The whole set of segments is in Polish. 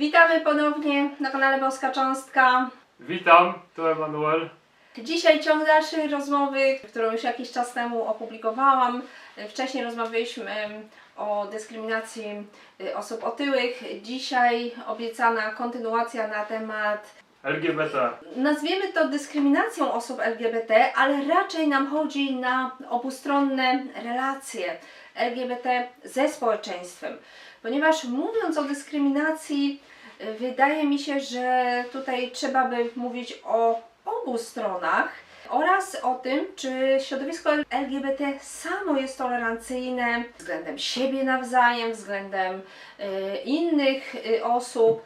Witamy ponownie na kanale Boska Cząstka. Witam, tu Emanuel. Dzisiaj ciąg dalszy rozmowy, którą już jakiś czas temu opublikowałam. Wcześniej rozmawialiśmy o dyskryminacji y, osób otyłych. Dzisiaj obiecana kontynuacja na temat LGBT. nazwiemy to dyskryminacją osób LGBT, ale raczej nam chodzi na obustronne relacje LGBT ze społeczeństwem. Ponieważ mówiąc o dyskryminacji, y, wydaje mi się, że tutaj trzeba by mówić o obu stronach oraz o tym, czy środowisko LGBT samo jest tolerancyjne względem siebie nawzajem, względem y, innych y, osób.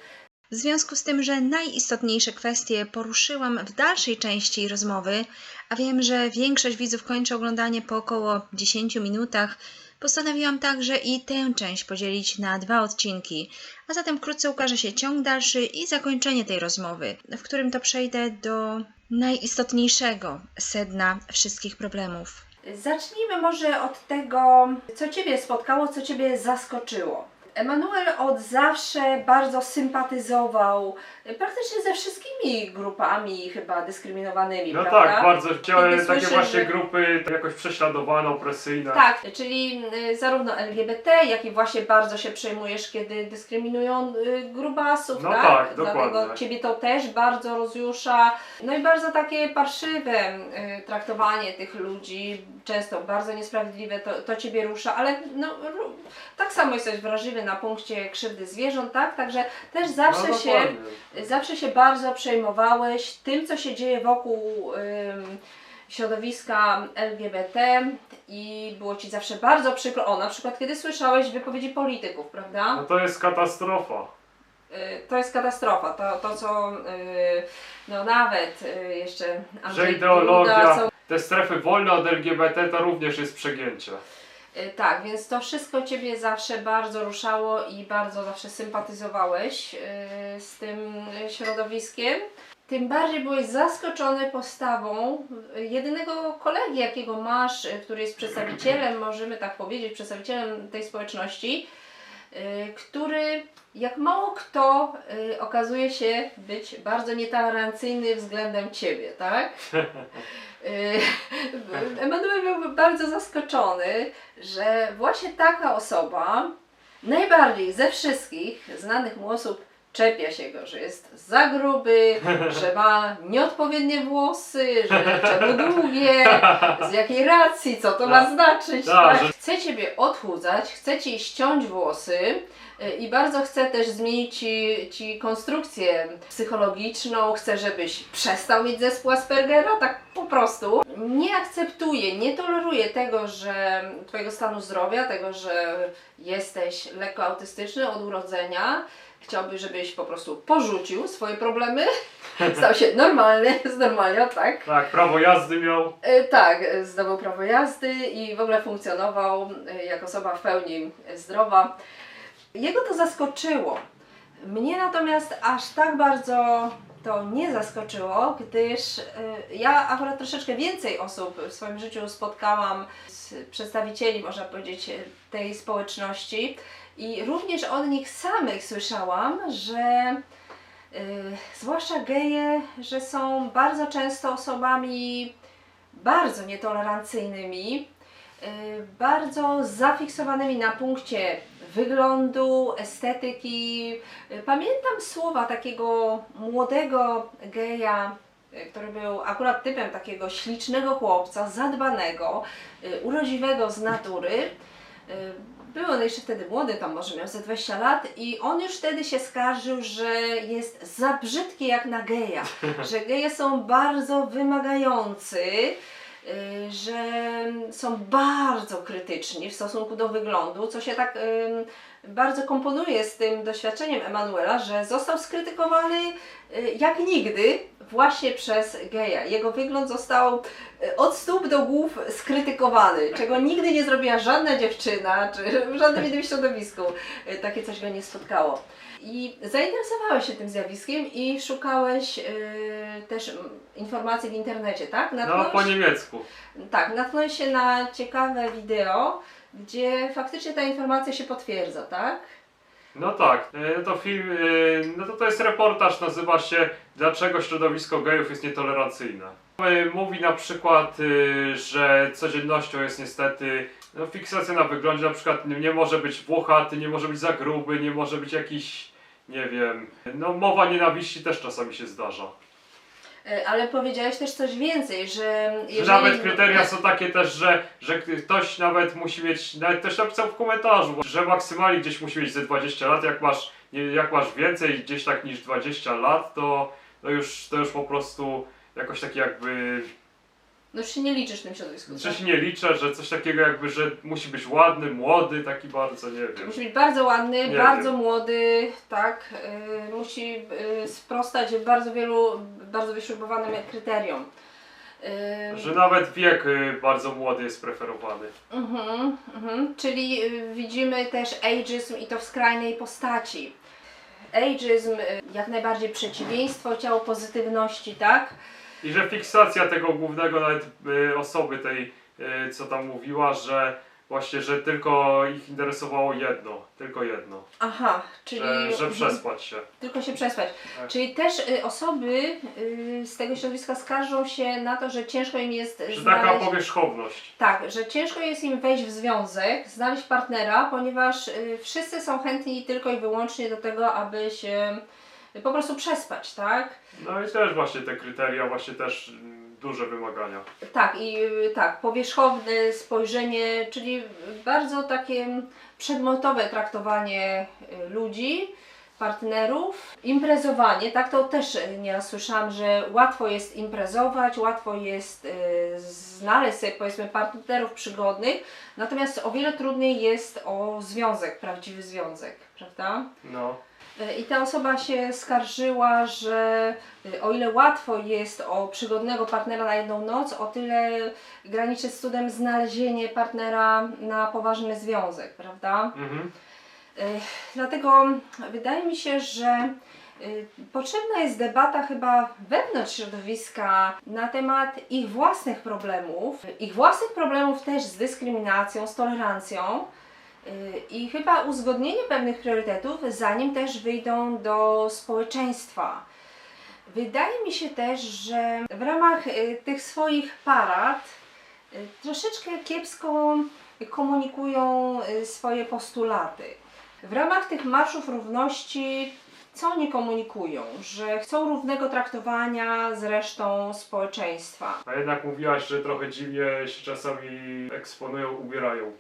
W związku z tym, że najistotniejsze kwestie poruszyłam w dalszej części rozmowy, a wiem, że większość widzów kończy oglądanie po około 10 minutach, postanowiłam także i tę część podzielić na dwa odcinki, a zatem wkrótce ukaże się ciąg dalszy i zakończenie tej rozmowy, w którym to przejdę do najistotniejszego sedna wszystkich problemów. Zacznijmy może od tego, co Ciebie spotkało, co Ciebie zaskoczyło. Emanuel od zawsze bardzo sympatyzował praktycznie ze wszystkimi grupami chyba dyskryminowanymi, No prawda? tak, bardzo chciałem Kiedy takie słyszę, właśnie że- grupy jakoś prześladowane, opresyjne. Tak, czyli y, zarówno LGBT, jak i właśnie bardzo się przejmujesz, kiedy dyskryminują y, grubasów, No tak? tak, Dlatego dokładnie. Ciebie to też bardzo rozjusza. No i bardzo takie parszywe y, traktowanie tych ludzi, często bardzo niesprawiedliwe, to, to Ciebie rusza, ale no, ru- tak samo jesteś wrażliwy na punkcie krzywdy zwierząt, tak? Także też zawsze no, się dokładnie. Zawsze się bardzo przejmowałeś tym, co się dzieje wokół środowiska LGBT i było Ci zawsze bardzo przykro. O, na przykład kiedy słyszałeś wypowiedzi polityków, prawda? No to jest katastrofa. Y, to jest katastrofa. To, to co y, no nawet y, jeszcze Andrzej Że ideologia, Duda, co te strefy wolne od LGBT to również jest przegięcie. Y, Tak, więc to wszystko Ciebie zawsze bardzo ruszało i bardzo zawsze sympatyzowałeś y, z tym środowiskiem. Tym bardziej byłeś zaskoczony postawą y, jedynego kolegi, jakiego masz, który jest przedstawicielem, możemy tak powiedzieć, przedstawicielem tej społeczności, który jak mało kto okazuje się być bardzo nietolerancyjny względem Ciebie, tak? Y, Emanuel był bardzo zaskoczony, że właśnie taka osoba najbardziej ze wszystkich znanych mu osób czepia się go, że jest za gruby, że ma nieodpowiednie włosy, że czemu długie, z jakiej racji, co to ma Tak. znaczyć. Tak, Tak? Chce Ciebie odchudzać, chce Ci ściąć włosy y, i bardzo chce też zmienić ci, ci konstrukcję psychologiczną, chce, żebyś przestał mieć zespół Aspergera, tak po prostu. Nie akceptuje, nie toleruje tego, że Twojego stanu zdrowia, tego, że jesteś lekko autystyczny od urodzenia. Chciałby, żebyś po prostu porzucił swoje problemy, stał się normalny, z normalnie, tak? Tak, prawo jazdy miał. E, Tak, zdobył prawo jazdy i w ogóle funkcjonował e, jako osoba w pełni zdrowa. Jego to zaskoczyło. Mnie natomiast aż tak bardzo to nie zaskoczyło, gdyż e, ja akurat troszeczkę więcej osób w swoim życiu spotkałam z przedstawicieli, można powiedzieć, tej społeczności i również od nich samych słyszałam, że y, zwłaszcza geje, że są bardzo często osobami bardzo nietolerancyjnymi, y, bardzo zafiksowanymi na punkcie wyglądu, estetyki. Pamiętam słowa takiego młodego geja, y, który był akurat typem takiego ślicznego chłopca, zadbanego, y, urodziwego z natury. Y, Był on jeszcze wtedy młody, tam może miał ze 20 lat i on już wtedy się skarżył, że jest za brzydki jak na geja, że geje są bardzo wymagający, że są bardzo krytyczni w stosunku do wyglądu, co się tak ym, bardzo komponuje z tym doświadczeniem Emanuela, że został skrytykowany y, jak nigdy właśnie przez geja. Jego wygląd został y, od stóp do głów skrytykowany, czego nigdy nie zrobiła żadna dziewczyna, czy w żadnym innym środowisku y, takie coś go nie spotkało. I zainteresowałeś się tym zjawiskiem i szukałeś y, też informacji w internecie, tak? No Natknąłeś- po niemiecku. tak, natknąłeś się na ciekawe wideo, gdzie faktycznie ta informacja się potwierdza, tak? No tak, e, to film, e, no to to jest reportaż, nazywa się Dlaczego środowisko gejów jest nietolerancyjne. E, Mówi na przykład, że codziennością jest niestety no, fiksacja na wyglądzie, na przykład nie może być włochaty, nie może być za gruby, nie może być jakiś, nie wiem, no mowa nienawiści też czasami się zdarza. E, Ale powiedziałeś też coś więcej, że Że jeżeli... nawet kryteria są takie też, że, że ktoś nawet musi mieć, nawet ktoś napisał w komentarzu, że maksymalnie gdzieś musi mieć ze 20 lat, jak masz, jak masz więcej gdzieś tak niż 20 lat, to, to, już, to już po prostu jakoś takie jakby, No już się nie liczysz w tym środowisku. że tak? się nie liczę, że coś takiego jakby, że musi być ładny, młody, taki bardzo, nie wiem. Musi być bardzo ładny, Nie bardzo wiem. młody, tak. y, musi y, sprostać bardzo wielu, bardzo wyśrubowanym kryteriom. Y, Że nawet wiek y, bardzo młody jest preferowany. Mhm, mhm. Czyli y, widzimy też ageism i to w skrajnej postaci. Ageism, jak najbardziej przeciwieństwo ciało pozytywności, tak? I że fiksacja tego głównego nawet y, osoby tej, y, co tam mówiła, że właśnie, że tylko ich interesowało jedno, tylko jedno, Aha, czyli że, że mhm, przespać się. tylko się przespać. Tak. Czyli też y, osoby y, z tego środowiska skarżą się na to, że ciężko im jest Że taka znaleźć... powierzchowność. Tak, że ciężko jest im wejść w związek, znaleźć partnera, ponieważ y, wszyscy są chętni tylko i wyłącznie do tego, aby się po prostu przespać, tak? No i też właśnie te kryteria, właśnie też mm, duże wymagania. Tak, i y, tak, powierzchowne spojrzenie, czyli bardzo takie przedmiotowe traktowanie y, ludzi, partnerów, imprezowanie, tak to też y, nieraz słyszałam, że łatwo jest imprezować, łatwo jest y, znaleźć sobie powiedzmy partnerów przygodnych, natomiast o wiele trudniej jest o związek, prawdziwy związek, prawda? No. Y, I ta osoba się skarżyła, że y, o ile łatwo jest o przygodnego partnera na jedną noc, o tyle graniczy z cudem znalezienie partnera na poważny związek, prawda? Mhm. Y, Dlatego wydaje mi się, że potrzebna jest debata chyba wewnątrz środowiska na temat ich własnych problemów, ich własnych problemów też z dyskryminacją, z tolerancją y, i chyba uzgodnienie pewnych priorytetów, zanim też wyjdą do społeczeństwa. Wydaje mi się też, że w ramach y, tych swoich parad y, troszeczkę kiepsko komunikują y, swoje postulaty. W ramach tych marszów równości co oni komunikują? Że chcą równego traktowania z resztą społeczeństwa. A jednak mówiłaś, że trochę dziwnie się czasami eksponują, ubierają.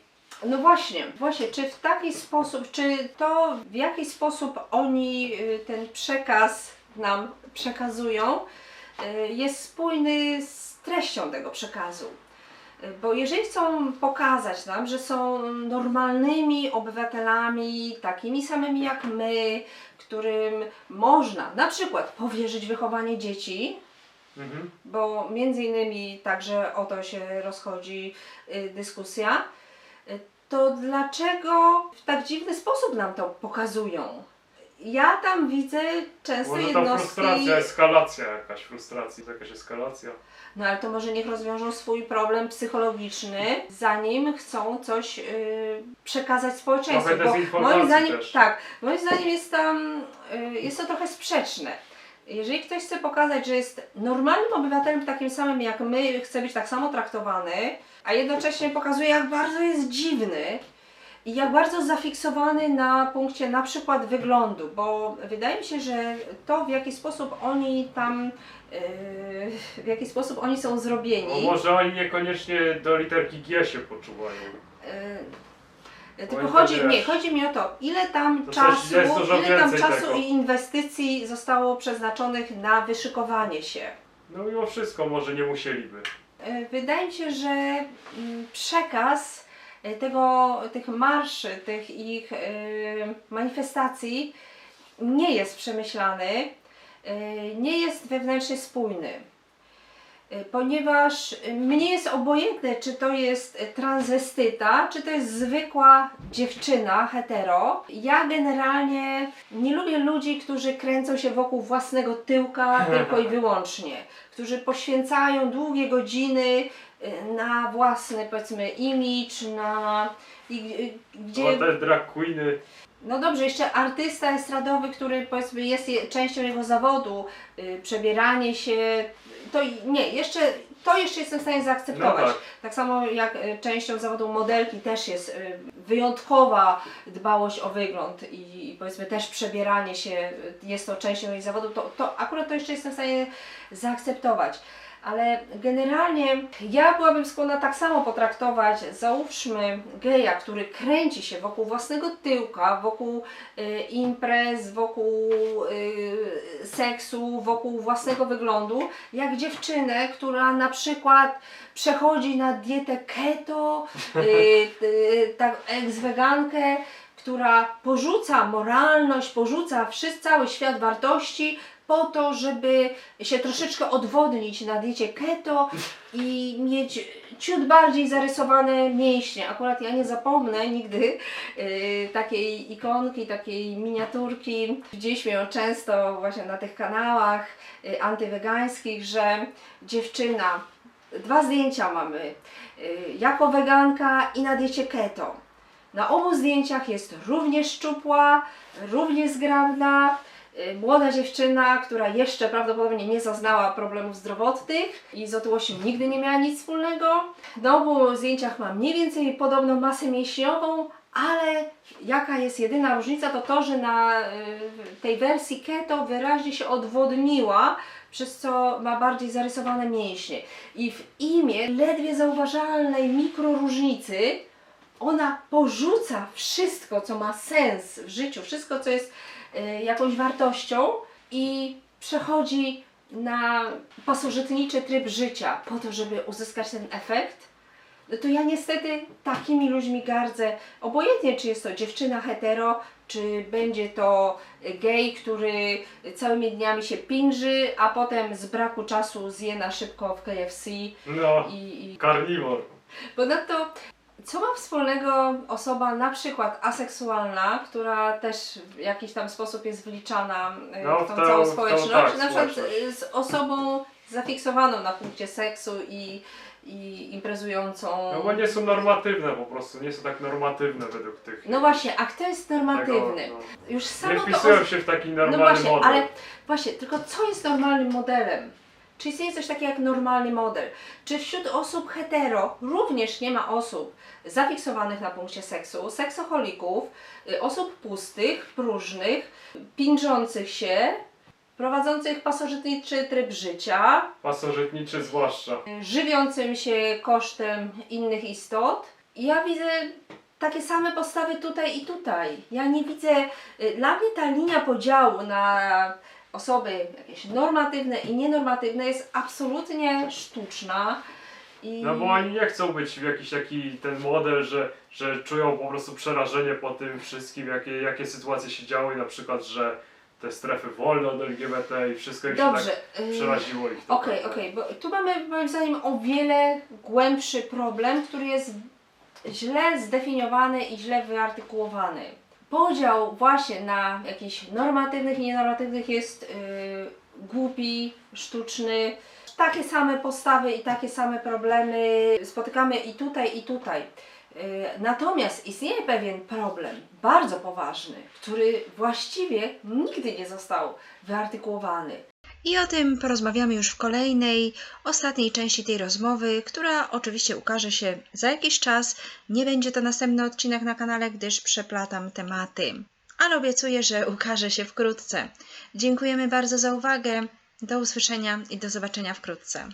No właśnie, właśnie, czy w taki sposób, czy to w jaki sposób oni y, ten przekaz nam przekazują, y, jest spójny z treścią tego przekazu. Bo jeżeli chcą pokazać nam, że są normalnymi obywatelami, takimi samymi jak my, którym można na przykład powierzyć wychowanie dzieci, Mhm. bo między innymi także o to się rozchodzi y, dyskusja, y, to dlaczego w tak dziwny sposób nam to pokazują? Ja tam widzę często Może tam jednostki. frustracja, eskalacja jakaś, frustracja, jakaś eskalacja. No ale to może niech rozwiążą swój problem psychologiczny, zanim chcą coś y, przekazać społeczeństwu. Trochę dezinformacji moim zdaniem, też. tak, moim zdaniem jest tam, y, jest to trochę sprzeczne. Jeżeli ktoś chce pokazać, że jest normalnym obywatelem takim samym jak my, chce być tak samo traktowany, a jednocześnie pokazuje jak bardzo jest dziwny i jak bardzo zafiksowany na punkcie na przykład wyglądu, bo wydaje mi się, że to w jaki sposób oni tam, yy, w jaki sposób oni są No zrobieni. może oni niekoniecznie do literki G się poczuwają. Yy, Tylko chodzi, nie, chodzi mi o to, ile tam To czasu, ile tam czasu tego. i inwestycji zostało przeznaczonych na wyszykowanie się. No mimo wszystko może nie musieliby. E, Wydaje mi się, że mm, przekaz tego, tych marszy, tych ich e, manifestacji nie jest przemyślany, e, nie jest wewnętrznie spójny. E, Ponieważ e, mnie jest obojętne, czy to jest e, transwestyta, czy to jest zwykła dziewczyna hetero. Ja generalnie nie lubię ludzi, którzy kręcą się wokół własnego tyłka tylko i wyłącznie którzy poświęcają długie godziny na własny, powiedzmy, image, na. I, y, Gdzie... gdzie. te drag queeny, No dobrze, jeszcze artysta estradowy, który powiedzmy jest je- częścią jego zawodu, y, przebieranie się, to nie, jeszcze, to jeszcze jestem w stanie zaakceptować. No tak. tak samo jak y, częścią zawodu modelki też jest y, wyjątkowa dbałość o wygląd i, i powiedzmy też przebieranie się y, jest to częścią jej zawodu, to, to akurat to jeszcze jestem w stanie zaakceptować. Ale generalnie ja byłabym skłonna tak samo potraktować, załóżmy geja, który kręci się wokół własnego tyłka, wokół y, imprez, wokół y, seksu, wokół własnego wyglądu, jak dziewczynę, która na przykład przechodzi na dietę keto, y, y, tak ex-wegankę, która porzuca moralność, porzuca wszyscy, cały świat wartości po to, żeby się troszeczkę odwodnić na diecie keto i mieć ciut bardziej zarysowane mięśnie. Akurat ja nie zapomnę nigdy y, takiej ikonki, takiej miniaturki. Gdzieś ją często właśnie na tych kanałach y, antywegańskich, że dziewczyna, dwa zdjęcia mamy, y, jako weganka i na diecie keto. Na obu zdjęciach jest równie szczupła, równie zgrabna, młoda dziewczyna, która jeszcze prawdopodobnie nie zaznała problemów zdrowotnych i z otyłością nigdy nie miała nic wspólnego. Na obu zdjęciach ma mniej więcej podobną masę mięśniową, ale jaka jest jedyna różnica, to to, że na y, tej wersji keto wyraźnie się odwodniła, przez co ma bardziej zarysowane mięśnie. I w imię ledwie zauważalnej mikroróżnicy ona porzuca wszystko, co ma sens w życiu, wszystko, co jest y, jakąś wartością i przechodzi na pasożytniczy tryb życia po to, żeby uzyskać ten efekt, no to ja niestety takimi ludźmi gardzę. Obojętnie, czy jest to dziewczyna hetero, czy będzie to gej, który całymi dniami się pinży, a potem z braku czasu zje na szybko w KFC No, i, i karniwor. Ponadto, co ma wspólnego osoba na przykład aseksualna, która też w jakiś tam sposób jest wliczana y, No, w tą tą- całą tą, społeczność, tak, na przykład z osobą zafiksowaną na punkcie seksu i, i imprezującą. No bo nie są normatywne po prostu, nie są tak normatywne według tych. No właśnie, a kto jest normatywny? Tego, no. Już samo Nie to wpisują oz- się w taki No normalny właśnie, model. ale właśnie, tylko co jest normalnym modelem? Czy istnieje coś takiego jak normalny model? Czy wśród osób hetero również nie ma osób zafiksowanych na punkcie seksu, seksoholików, y, osób pustych, próżnych, pinżących się, prowadzących pasożytniczy tryb życia, Pasożytniczy zwłaszcza. y, żywiącym się kosztem innych istot? Ja widzę takie same postawy tutaj i tutaj. Ja nie widzę, y, dla mnie ta linia podziału na osoby jakieś normatywne i nienormatywne jest absolutnie sztuczna. I... No bo oni nie chcą być w jakiś taki ten model, że, że czują po prostu przerażenie po tym wszystkim, jakie, jakie sytuacje się działy, na przykład, że te strefy wolne od LGBT i wszystko im się Dobrze. tak y, przeraziło Okej, tak. okej, bo tu mamy moim zdaniem o wiele głębszy problem, który jest źle zdefiniowany i źle wyartykułowany. Podział właśnie na jakichś normatywnych i nienormatywnych jest yy, głupi, sztuczny. Takie same postawy i takie same problemy spotykamy i tutaj, i tutaj. Yy, Natomiast istnieje pewien problem, bardzo poważny, który właściwie nigdy nie został wyartykułowany. I o tym porozmawiamy już w kolejnej, ostatniej części tej rozmowy, która oczywiście ukaże się za jakiś czas. Nie będzie to następny odcinek na kanale, gdyż przeplatam tematy, ale obiecuję, że ukaże się wkrótce. Dziękujemy bardzo za uwagę. Do usłyszenia i do zobaczenia wkrótce.